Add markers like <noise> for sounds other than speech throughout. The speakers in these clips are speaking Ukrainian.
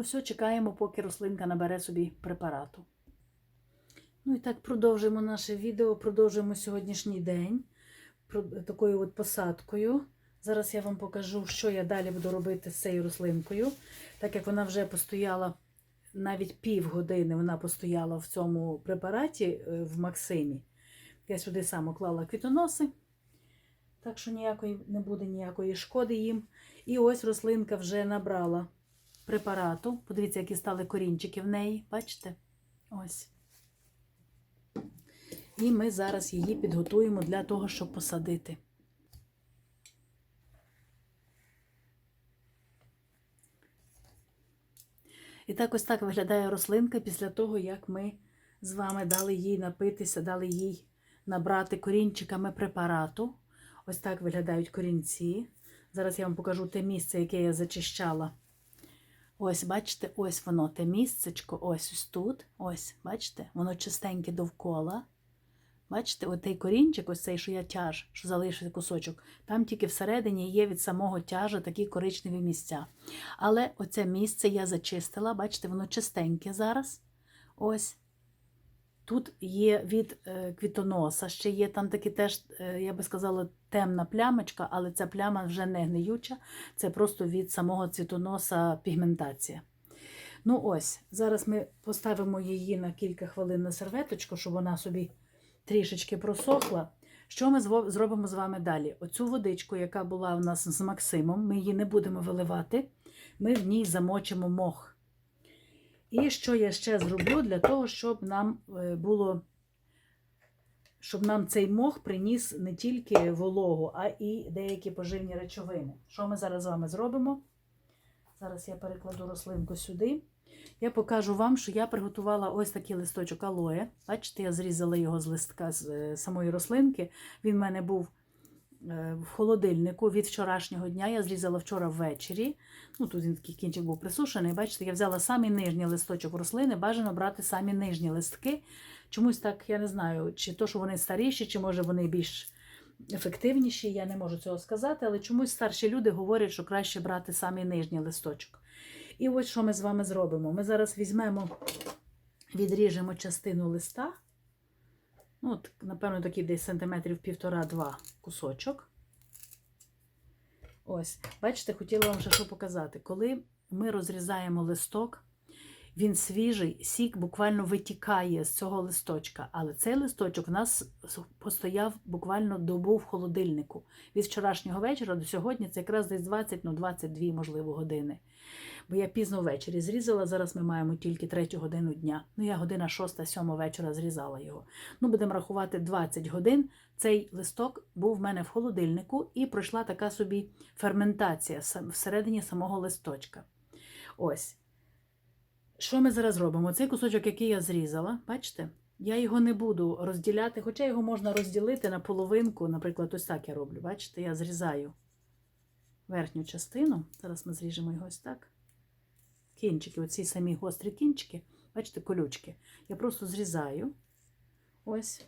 Ну, все, чекаємо, поки рослинка набере собі препарату. Ну і так продовжуємо наше відео, продовжуємо сьогоднішній день такою от посадкою. Зараз я вам покажу, що я далі буду робити з цією рослинкою. Так як вона вже постояла навіть півгодини, вона постояла в цьому препараті е, в Максимі. Я сюди саме клала квітоноси, так що ніякої не буде ніякої шкоди їм. І ось рослинка вже набрала препарату. Подивіться, які стали корінчики в неї. Бачите? Ось. І ми зараз її підготуємо для того, щоб посадити. І так ось так виглядає рослинка після того, як ми з вами дали їй напитися, дали їй набрати корінчиками препарату. Ось так виглядають корінці. Зараз я вам покажу те місце, яке я зачищала. Ось, бачите, ось воно, те місцечко, ось ось тут. Ось, бачите, воно чистеньке довкола. Бачите, отей корінчик, ось цей, що я тяж, що залишився кусочок, там тільки всередині є від самого тяжа такі коричневі місця. Але оце місце я зачистила, бачите, воно чистеньке зараз. Ось. Тут є від е, квітоноса, ще є там такі теж, е, я би сказала, темна плямочка, але ця пляма вже не гниюча, це просто від самого цвітоноса пігментація. Ну ось, зараз ми поставимо її на кілька хвилин на серветочку, щоб вона собі трішечки просохла. Що ми зробимо з вами далі? Оцю водичку, яка була у нас з Максимом, ми її не будемо виливати, ми в ній замочимо мох. І що я ще зроблю для того, щоб нам е, було, щоб нам цей мох приніс не тільки вологу, а і деякі поживні речовини. Що ми зараз з вами зробимо? Зараз я перекладу рослинку сюди. Я покажу вам, що я приготувала ось такий листочок алоє. Бачите, я зрізала його з листка з е, самої рослинки. Він в мене був в холодильнику від вчорашнього дня. Я зрізала вчора ввечері. Ну, тут він такий кінчик був присушений. Бачите, я взяла самі нижній листочок рослини. Бажано брати самі нижні листки. Чомусь так, я не знаю, чи то, що вони старіші, чи може вони більш ефективніші. Я не можу цього сказати, але чомусь старші люди говорять, що краще брати самі нижній листочок. І ось що ми з вами зробимо. Ми зараз візьмемо, відріжемо частину листа. Ну, от, напевно, такий десь сантиметрів півтора-два кусочок. Ось, бачите, хотіла вам ще що показати. Коли ми розрізаємо листок, він свіжий, сік буквально витікає з цього листочка. Але цей листочок у нас постояв буквально добу в холодильнику. Від вчорашнього вечора до сьогодні це якраз десь 20, ну 22, можливо, години. Бо я пізно ввечері зрізала, зараз ми маємо тільки третю годину дня. Ну, я година 6-7 вечора зрізала його. Ну, будемо рахувати 20 годин. Цей листок був в мене в холодильнику і пройшла така собі ферментація всередині самого листочка. Ось. Що ми зараз робимо? Цей кусочок, який я зрізала, бачите? Я його не буду розділяти, хоча його можна розділити на половинку. Наприклад, ось так я роблю. Бачите, я зрізаю верхню частину. Зараз ми зріжемо його ось так. Кінчики, оці самі гострі кінчики, бачите, колючки. Я просто зрізаю. Ось.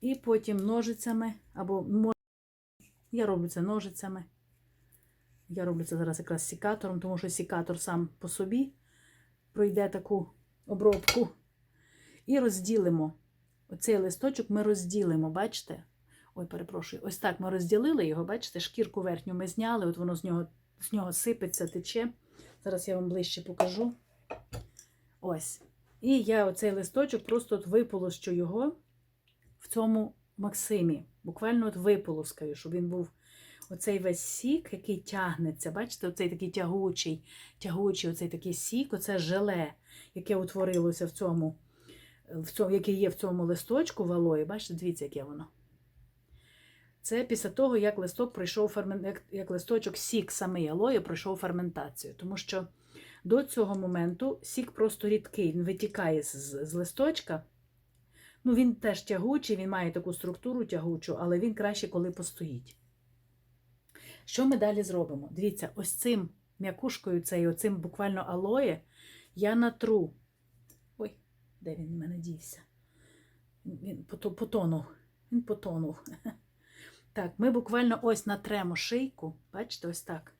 І потім ножицями, або я роблю це ножицями. Я роблю це зараз якраз сікатором, тому що сікатор сам по собі пройде таку обробку. І розділимо. Оцей листочок ми розділимо, бачите? Ой, перепрошую, ось так ми розділили його, бачите, шкірку верхню ми зняли, от воно з нього, з нього сипеться, тече. Зараз я вам ближче покажу. Ось. І я оцей листочок просто от виполощу його в цьому Максимі. Буквально от виполоскаю, щоб він був оцей весь сік, який тягнеться. Бачите, оцей такий тягучий, тягучий оцей такий сік, оце желе, яке утворилося в цьому, в цьому, яке є в цьому листочку в алої. Бачите, дивіться, яке воно. Це після того, як листок пройшов фермен... як, листочок сік самий алої пройшов ферментацію. Тому що до цього моменту сік просто рідкий, він витікає з, з листочка. Ну, він теж тягучий, він має таку структуру тягучу, але він краще, коли постоїть. Що ми далі зробимо? Дивіться, ось цим м'якушкою, цей, оцим буквально алоє, я натру. Ой, де він в мене дівся? Він потонув. Він потонув. <laughs> Так, ми буквально ось натремо шийку. Бачите, ось так.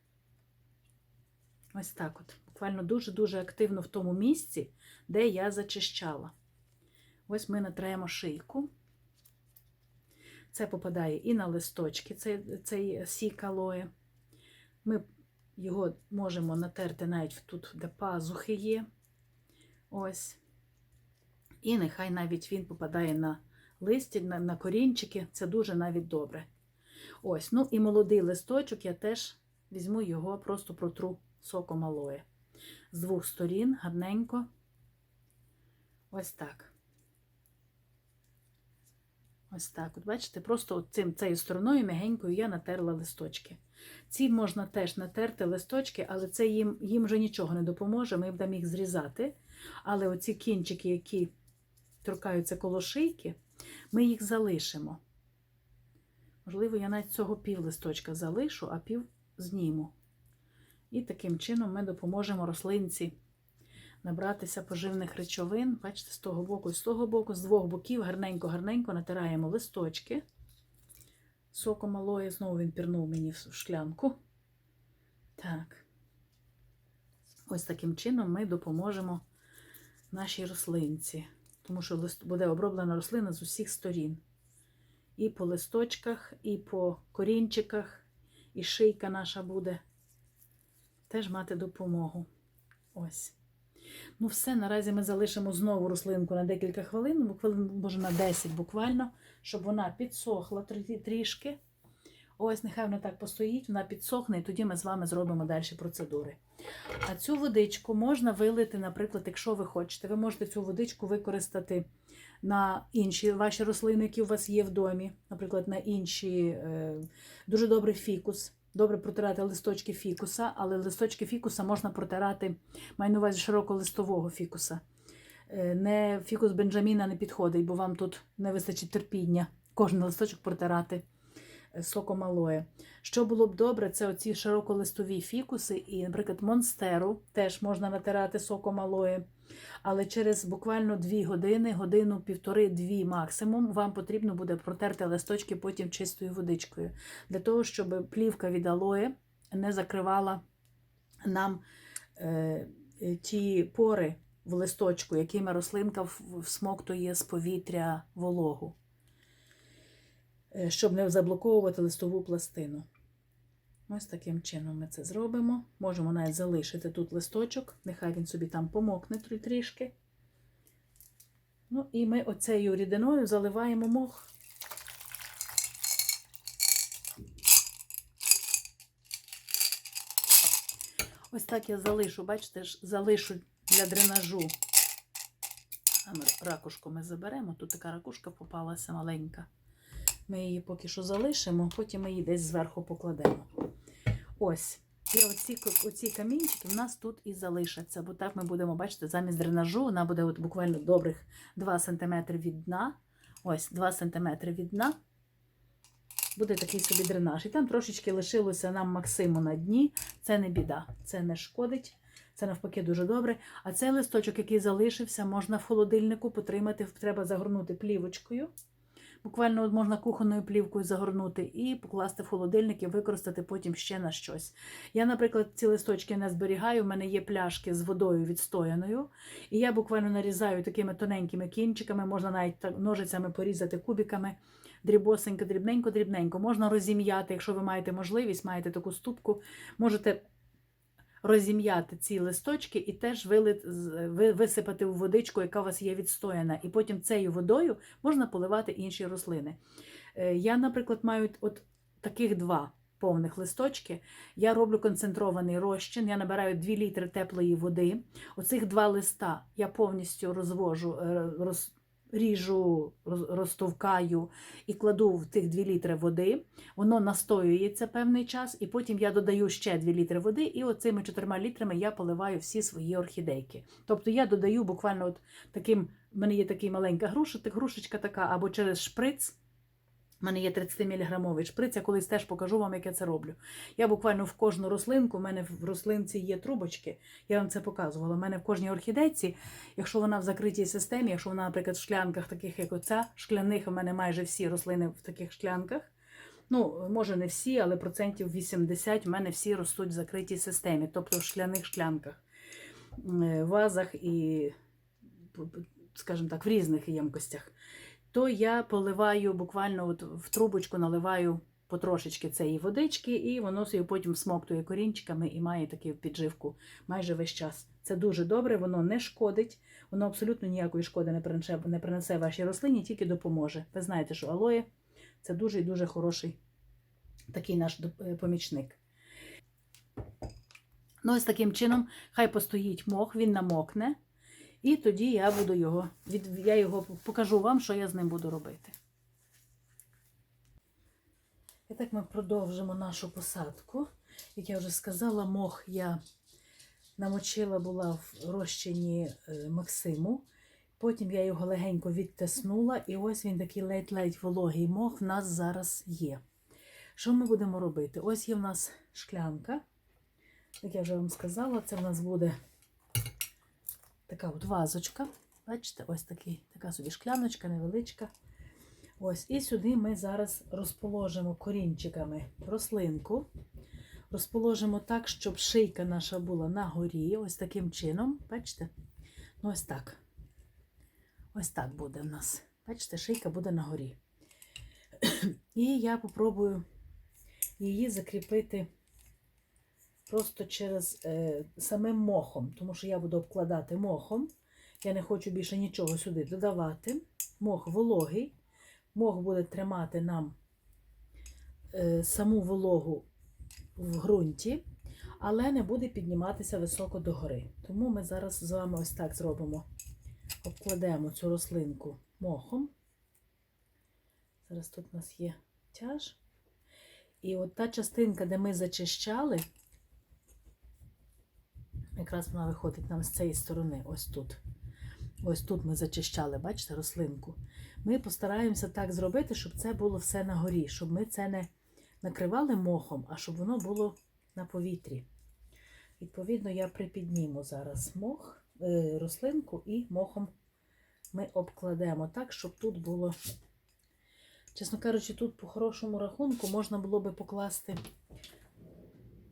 Ось так от. Буквально дуже-дуже активно в тому місці, де я зачищала. Ось ми натраємо шийку. Це попадає і на листочки, цей, цей сік алоє. Ми його можемо натерти навіть тут, де пазухи є. Ось. І нехай навіть він попадає на листі, на, на корінчики. Це дуже навіть добре. Ось, ну і молодий листочок я теж візьму його, просто протру соком алоє. З двох сторін гарненько. Ось так. Ось так. От бачите, просто от цим, цією стороною м'ягенькою я натерла листочки. Ці можна теж натерти листочки, але це їм, їм вже нічого не допоможе, ми будемо їх зрізати. Але оці кінчики, які торкаються коло шийки, ми їх залишимо. Можливо, я навіть цього пів листочка залишу, а пів зніму. І таким чином ми допоможемо рослинці набратися поживних речовин. Бачите, з того боку і з того боку, з двох боків гарненько-гарненько натираємо листочки. Соком алоє, знову він пірнув мені в шклянку. Так. Ось таким чином ми допоможемо нашій рослинці, тому що буде оброблена рослина з усіх сторін. І по листочках, і по корінчиках, і шийка наша буде теж мати допомогу. Ось. Ну, все, наразі ми залишимо знову рослинку на декілька хвилин, хвилин, може на 10 буквально, щоб вона підсохла трішки. Ось, нехай вона так постоїть, вона підсохне, і тоді ми з вами зробимо далі процедури. А цю водичку можна вилити, наприклад, якщо ви хочете, ви можете цю водичку використати на інші ваші рослини, які у вас є в домі, наприклад, на інші е, дуже добрий фікус. Добре протирати листочки фікуса, але листочки фікуса можна протирати, маю на увазі широколистового фікуса. Е, Не фікус Бенджаміна не підходить, бо вам тут не вистачить терпіння кожен листочок протирати е, соком алоє. Що було б добре, це оці широколистові фікуси, і, наприклад, монстеру теж можна натирати соком алоє. Але через буквально 2 години, годину, півтори-дві максимум, вам потрібно буде протерти листочки потім чистою водичкою, для того, щоб плівка від алоє не закривала нам е, ті пори в листочку, якими рослинка всмоктує з повітря вологу, е, щоб не заблоковувати листову пластину. Ось таким чином ми це зробимо. Можемо навіть залишити тут листочок, нехай він собі там помокне трі- трішки. Ну і ми оцею рідиною заливаємо мох. Ось так я залишу, бачите залишу для дренажу. Ракушку ми заберемо. Тут така ракушка попалася маленька. Ми її поки що залишимо, потім ми її десь зверху покладемо. Ось. І оці, оці камінчики в нас тут і залишаться, бо так ми будемо бачити, замість дренажу вона буде от буквально добрих 2 см від дна. Ось 2 см від дна. Буде такий собі дренаж. І там трошечки лишилося нам максиму на дні. Це не біда, це не шкодить. Це навпаки дуже добре. А цей листочок, який залишився, можна в холодильнику потримати, треба загорнути плівочкою. Буквально можна кухонною плівкою загорнути і покласти в холодильник і використати потім ще на щось. Я, наприклад, ці листочки не зберігаю, в мене є пляшки з водою відстояною, і я буквально нарізаю такими тоненькими кінчиками, можна навіть ножицями порізати кубиками, дрібосенько, дрібненько, дрібненько. Можна розім'яти, якщо ви маєте можливість, маєте таку ступку, можете розім'яти ці листочки і теж вилит, висипати в водичку, яка у вас є відстояна. І потім цією водою можна поливати інші рослини. Е, Я, наприклад, маю от таких два повних листочки. Я роблю концентрований розчин, я набираю 2 літри теплої води. Оцих два листа я повністю розвожу, е, роз, ріжу, роз- розтовкаю і кладу в тих 2 літри води. Воно настоюється певний час, і потім я додаю ще 2 літри води, і оцими 4 літрами я поливаю всі свої орхідейки. Тобто я додаю буквально от таким, в мене є такий маленька груша, грушечка така, або через шприц. У мене є 30-міліграмовий шприц, я колись теж покажу вам, як я це роблю. Я буквально в кожну рослинку, у мене в рослинці є трубочки, я вам це показувала. У мене в кожній орхідейці, якщо вона в закритій системі, якщо вона, наприклад, в шклянках, таких як оця, шкляних, у мене майже всі рослини в таких шклянках, Ну, може, не всі, але процентів 80 в мене всі ростуть в закритій системі, тобто в шкляних шклянках, е, вазах і, скажімо так, в різних ємкостях. То я поливаю буквально от в трубочку наливаю потрошечки цієї водички, і воно собі потім смоктує корінчиками і має таку підживку майже весь час. Це дуже добре, воно не шкодить, воно абсолютно ніякої шкоди не принесе, не принесе вашій рослині, тільки допоможе. Ви знаєте, що алоє це дуже і дуже хороший такий наш е, помічник. Ну, ось таким чином, хай постоїть мох, він намокне, і тоді я буду його, я його покажу вам, що я з ним буду робити. І так ми продовжимо нашу посадку. Як я вже сказала, мох я намочила була в розчині е, Максиму. Потім я його легенько відтиснула, і ось він такий ледь-ледь вологий мох в нас зараз є. Що ми будемо робити? Ось є в нас шклянка. Як я вже вам сказала, це в нас буде така от вазочка. Бачите, ось такий, така собі шкляночка невеличка. Ось, і сюди ми зараз розположимо корінчиками рослинку. Розположимо так, щоб шийка наша була на горі. Ось таким чином. Бачите? Ну, ось так. Ось так буде в нас. Бачите, шийка буде на горі. <clears throat> І я попробую її закріпити просто через е, самим мохом, тому що я буду обкладати мохом. Я не хочу більше нічого сюди додавати. Мох вологий. Мох буде тримати нам е, саму вологу в ґрунті, але не буде підніматися високо догори. Тому ми зараз з вами ось так зробимо. Обкладемо цю рослинку мохом. Зараз тут у нас є тяж. І от та частинка, де ми зачищали, якраз вона виходить нам з цієї сторони, ось тут. Ось тут ми зачищали, бачите, рослинку. Ми постараємося так зробити, щоб це було все на горі, щоб ми це не накривали мохом, а щоб воно було на повітрі. Відповідно, я припідніму зараз мох, е, рослинку і мохом ми обкладемо так, щоб тут було. Чесно кажучи, тут по хорошому рахунку можна було би покласти.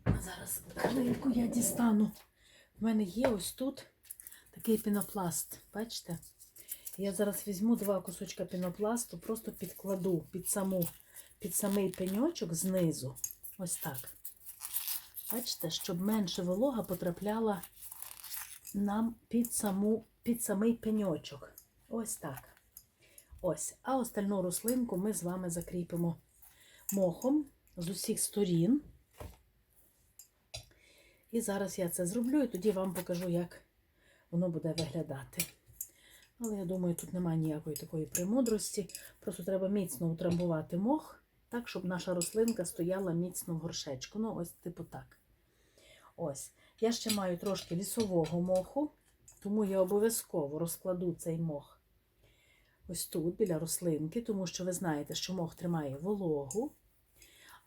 Зараз хвилинку я дістану. У мене є ось тут такий пінопласт. Бачите? Я зараз візьму два кусочка пінопласту, просто підкладу під саму, під самий пеньочок знизу. Ось так. Бачите, щоб менше волога потрапляла нам під, саму, під самий пеньочок. Ось так. Ось. А остальну рослинку ми з вами закріпимо мохом з усіх сторін. І зараз я це зроблю, і тоді вам покажу, як воно буде виглядати. Але я думаю, тут немає ніякої такої премудрості. Просто треба міцно утрамбувати мох, так, щоб наша рослинка стояла міцно в горшечку. Ну, ось типу так. Ось. Я ще маю трошки лісового моху, тому я обов'язково розкладу цей мох ось тут, біля рослинки, тому що ви знаєте, що мох тримає вологу,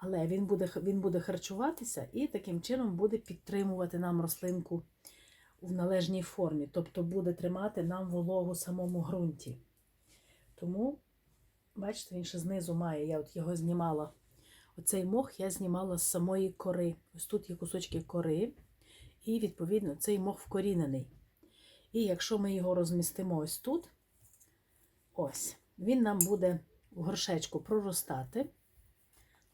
але він буде, він буде харчуватися і таким чином буде підтримувати нам рослинку в належній формі, тобто буде тримати нам вологу самому ґрунті. Тому, бачите, він ще знизу має, я от його знімала. Оцей мох я знімала з самої кори. Ось тут є кусочки кори, і, відповідно, цей мох вкорінений. І якщо ми його розмістимо ось тут, ось, він нам буде в горшечку проростати.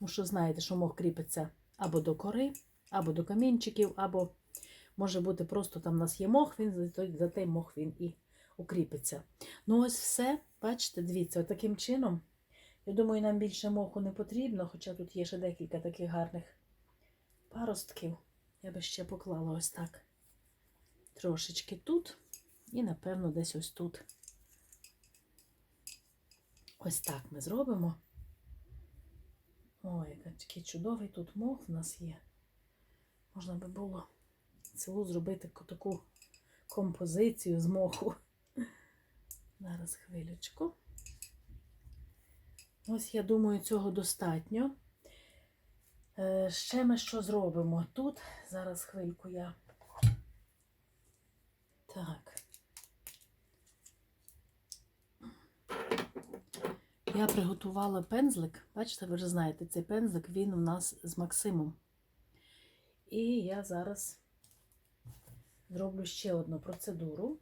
Тому що знаєте, що мох кріпиться або до кори, або до камінчиків, або може бути просто там у нас є мох, він за той, мох він і укріпиться. Ну, ось все, бачите, дивіться, таким чином. Я думаю, нам більше моху не потрібно, хоча тут є ще декілька таких гарних паростків. Я би ще поклала ось так. Трошечки тут, і, напевно, десь ось тут. Ось так ми зробимо. Ой, який чудовий тут мох в нас є. Можна би було цілу зробити таку композицію з моху. Зараз хвилючку. Ось, я думаю, цього достатньо. Е, Ще ми що зробимо тут? Зараз хвильку я. Так. Я приготувала пензлик. Бачите, ви вже знаєте, цей пензлик він у нас з Максимом. І я зараз зроблю ще одну процедуру.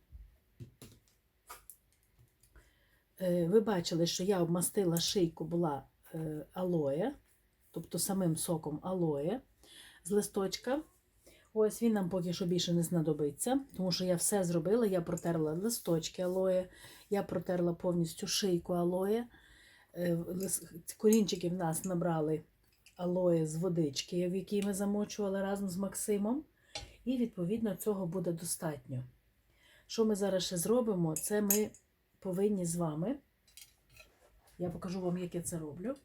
Е, Ви бачили, що я обмастила шийку була е, алоє, тобто самим соком алоє з листочка. Ось він нам поки що більше не знадобиться, тому що я все зробила. Я протерла листочки алоє, я протерла повністю шийку алоє. Е, Корінчики в нас набрали алоє з водички, в якій ми замочували разом з Максимом. І, відповідно, цього буде достатньо. Що ми зараз ще зробимо? Це ми повинні з вами. Я покажу вам, як я це роблю.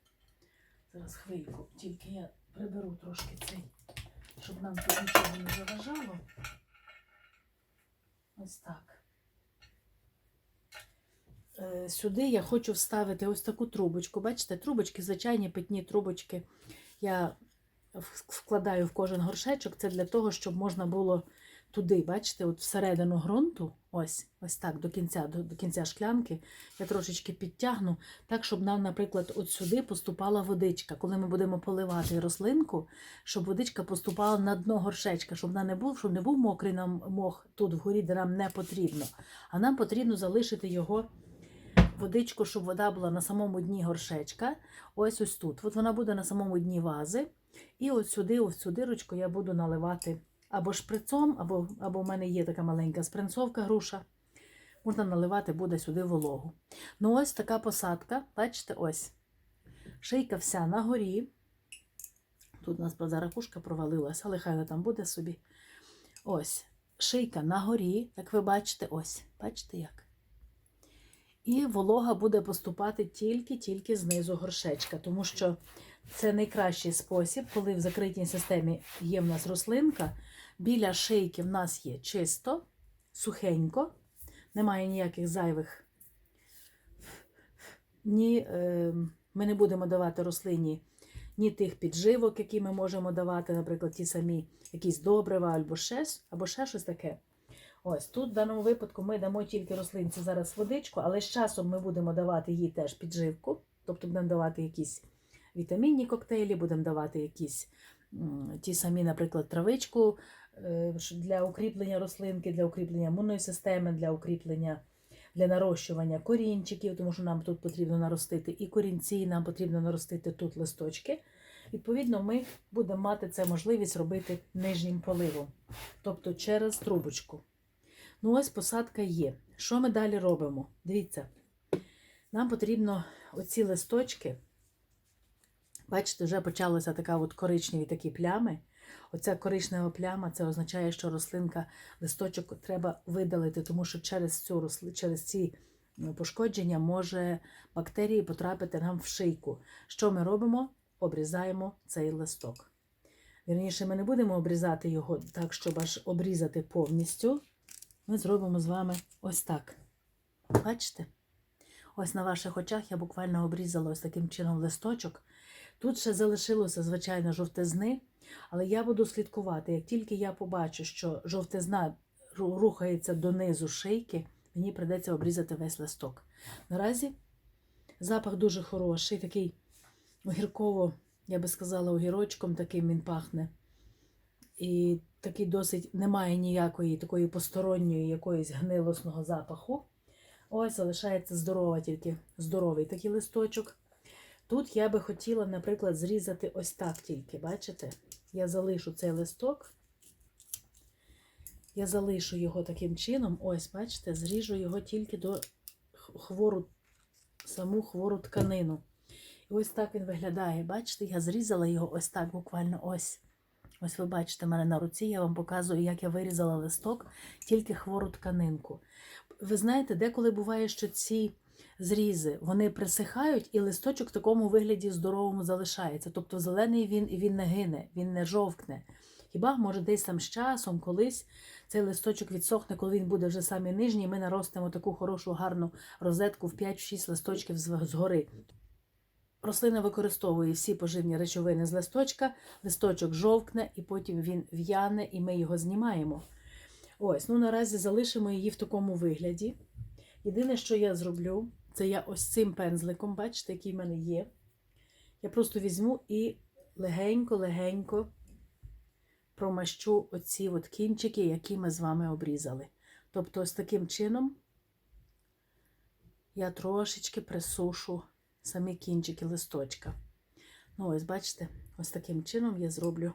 Зараз хвильку, тільки я приберу трошки цей, щоб нам тут нічого не заважало. Ось так. Е, Сюди я хочу вставити ось таку трубочку. Бачите, трубочки, звичайні питні трубочки. Я вкладаю в кожен горшечок. Це для того, щоб можна було туди, бачите, от всередину ґрунту, ось, ось так, до кінця, до, до кінця шклянки, я трошечки підтягну, так, щоб нам, наприклад, от сюди поступала водичка. Коли ми будемо поливати рослинку, щоб водичка поступала на дно горшечка, щоб вона не був, щоб не був мокрий нам мох тут вгорі, де нам не потрібно. А нам потрібно залишити його водичку, щоб вода була на самому дні горшечка. Ось ось тут. От вона буде на самому дні вази. І от сюди, ось цю дирочку я буду наливати або шприцом, або, або в мене є така маленька спринцовка груша. Можна наливати буде сюди вологу. Ну, ось така посадка. Бачите, ось. Шийка вся на горі. Тут у нас правда ракушка провалилася, але хай вона там буде собі. Ось. Шийка на горі, як ви бачите, ось. Бачите як? І волога буде поступати тільки-тільки знизу горшечка, тому що це найкращий спосіб, коли в закритій системі є в нас рослинка. Біля шийки в нас є чисто, сухенько, немає ніяких зайвих. Ні, е, ми не будемо давати рослині ні тих підживок, які ми можемо давати, наприклад, ті самі якісь добрива або ще, або ще щось таке. Ось тут в даному випадку ми дамо тільки рослинці зараз водичку, але з часом ми будемо давати їй теж підживку, тобто будемо давати якісь вітамінні коктейлі, будемо давати якісь ті самі, наприклад, травичку е, для укріплення рослинки, для укріплення імунної системи, для укріплення для нарощування корінчиків, тому що нам тут потрібно наростити і корінці, і нам потрібно наростити тут листочки. Відповідно, ми будемо мати це можливість робити нижнім поливом, тобто через трубочку. Ну, ось посадка є. Що ми далі робимо? Дивіться, нам потрібно оці листочки. Бачите, вже почалися така от коричневі такі плями. Оця коричнева пляма це означає, що рослинка листочок треба видалити, тому що через, цю через ці пошкодження може бактерії потрапити нам в шийку. Що ми робимо? Обрізаємо цей листок. Вірніше, ми не будемо обрізати його так, щоб аж обрізати повністю. Ми зробимо з вами ось так. Бачите? Ось на ваших очах я буквально обрізала ось таким чином листочок. Тут ще залишилося, звичайно, жовтизни, але я буду слідкувати. Як тільки я побачу, що жовтизна рухається донизу шийки, мені прийдеться обрізати весь листок. Наразі запах дуже хороший, такий огірково, я би сказала, огірочком таким він пахне. І такий досить немає ніякої такої посторонньої якоїсь гнилосного запаху. Ось залишається здорова, тільки здоровий такий листочок. Тут я би хотіла, наприклад, зрізати ось так тільки, бачите? Я залишу цей листок. Я залишу його таким чином. Ось, бачите, зріжу його тільки до хвору, саму хвору тканину. І ось так він виглядає. Бачите, я зрізала його ось так, буквально ось. Ось ви бачите мене на руці, я вам показую, як я вирізала листок, тільки хвору тканинку. Ви знаєте, деколи буває, що ці зрізи вони присихають, і листочок в такому вигляді здоровому залишається. Тобто зелений він він не гине, він не жовкне. Хіба може десь там з часом, колись цей листочок відсохне, коли він буде вже самий нижній, ми наростимо таку хорошу гарну розетку в 5-6 листочків згори. Рослина використовує всі поживні речовини з листочка, листочок жовкне, і потім він в'яне, і ми його знімаємо. Ось, ну наразі залишимо її в такому вигляді. Єдине, що я зроблю, Це я ось цим пензликом, бачите, який в мене є. Я просто візьму і легенько-легенько промащу оці от кінчики, які ми з вами обрізали. Тобто, ось таким чином я трошечки присушу самі кінчики листочка. Ну, ось, бачите, ось таким чином я зроблю.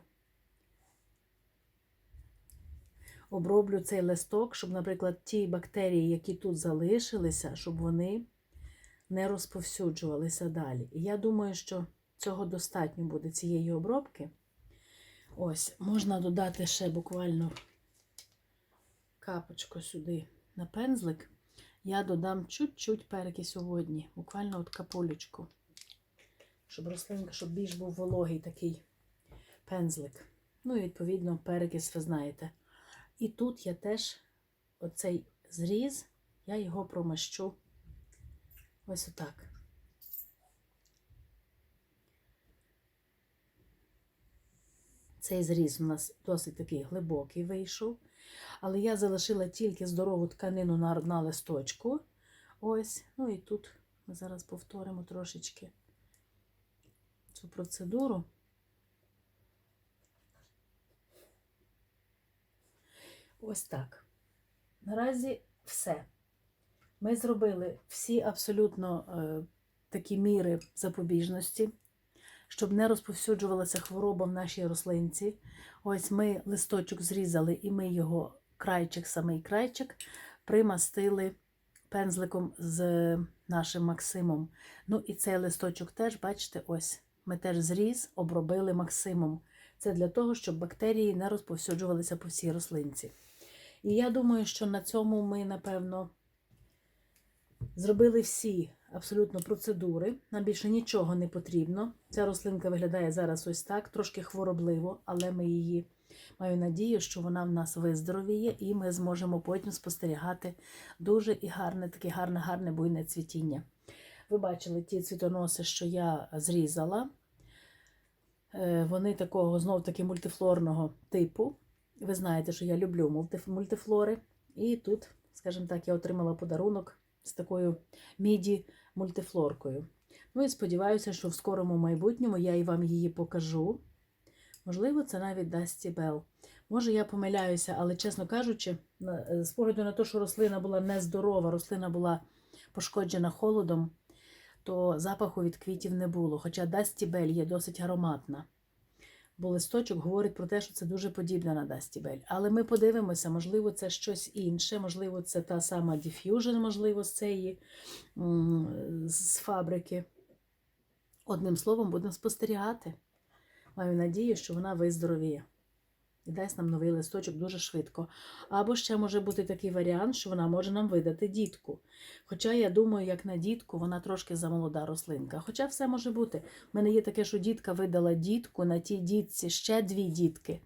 Оброблю цей листок, щоб, наприклад, ті бактерії, які тут залишилися, щоб вони не розповсюджувалися далі. І я думаю, що цього достатньо буде цієї обробки. Ось, можна додати ще буквально капочку сюди на пензлик. Я додам чуть-чуть перки сьогодні, буквально от капулечку, щоб рослинка, щоб більш був вологий такий пензлик. Ну і відповідно перекис, ви знаєте. І тут я теж оцей зріз, я його промащу ось отак. Цей зріз у нас досить такий глибокий вийшов. Але я залишила тільки здорову тканину на, на листочку. Ось, ну і тут ми зараз повторимо трошечки цю процедуру. Ось так. Наразі все. Ми зробили всі абсолютно е, такі міри запобіжності, щоб не розповсюджувалася хвороба в нашій рослинці. Ось ми листочок зрізали, і ми його крайчик, самий крайчик, примастили пензликом з нашим Максимом. Ну і цей листочок теж, бачите, ось ми теж зріз, обробили Максимом. Це для того, щоб бактерії не розповсюджувалися по всій рослинці. І я думаю, що на цьому ми, напевно, зробили всі абсолютно процедури. Нам більше нічого не потрібно. Ця рослинка виглядає зараз ось так, трошки хворобливо, але ми її маю надію, що вона в нас виздоровіє, і ми зможемо потім спостерігати дуже і гарне, таке гарне, гарне буйне цвітіння. Ви бачили ті цвітоноси, що я зрізала. Е, Вони такого знов-таки мультифлорного типу. Ви знаєте, що я люблю мультифлори. І тут, скажімо так, я отримала подарунок з такою міді мультифлоркою. Ну і сподіваюся, що в скорому майбутньому я і вам її покажу. Можливо, це навіть дасть стібел. Може, я помиляюся, але, чесно кажучи, з погляду на те, що рослина була нездорова, рослина була пошкоджена холодом, то запаху від квітів не було. Хоча Дастібель є досить ароматна. Бо листочок говорить про те, що це дуже подібна на Дастібель. Але ми подивимося, можливо, це щось інше, можливо, це та сама Diffusion, можливо, з цієї з фабрики. Одним словом, будемо спостерігати. Маю надію, що вона виздоровіє. І дасть нам новий листочок дуже швидко. Або ще може бути такий варіант, що вона може нам видати дітку. Хоча, я думаю, як на дітку, вона трошки замолода рослинка. Хоча все може бути. У мене є таке, що дітка видала дітку, на тій дітці ще дві дітки.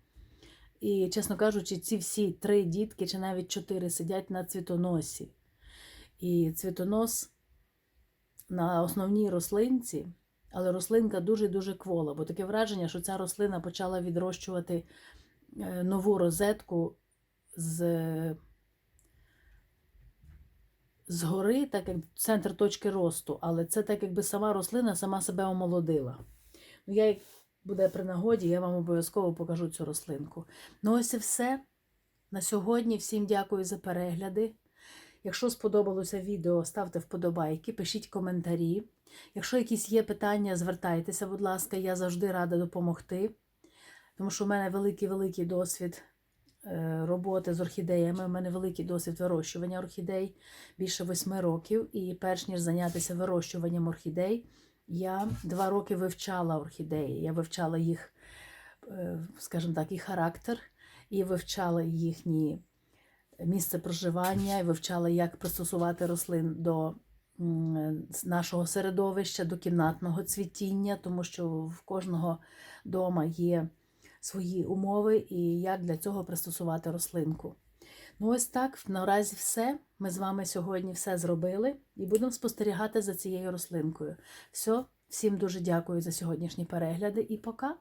І, чесно кажучи, ці всі три дітки, чи навіть чотири, сидять на цвітоносі. І цвітонос на основній рослинці. Але рослинка дуже-дуже квола, бо таке враження, що ця рослина почала відрощувати нову розетку з з гори, так як центр точки росту, але це так, якби сама рослина сама себе омолодила. Ну, я, як буде при нагоді, я вам обов'язково покажу цю рослинку. Ну, ось і все. На сьогодні. Всім дякую за перегляди. Якщо сподобалося відео, ставте вподобайки, пишіть коментарі. Якщо якісь є питання, звертайтеся, будь ласка, я завжди рада допомогти. Тому що в мене великий-великий досвід е, роботи з орхідеями, у мене великий досвід вирощування орхідей більше восьми років. І перш ніж зайнятися вирощуванням орхідей, я два роки вивчала орхідеї. Я вивчала їх, е, скажімо так, і характер, і вивчала їхні місце проживання, і вивчала, як пристосувати рослин до нашого середовища, до кімнатного цвітіння, тому що в кожного дома є свої умови і як для цього пристосувати рослинку. Ну, ось так, наразі все. Ми з вами сьогодні все зробили і будемо спостерігати за цією рослинкою. Все, всім дуже дякую за сьогоднішні перегляди і пока!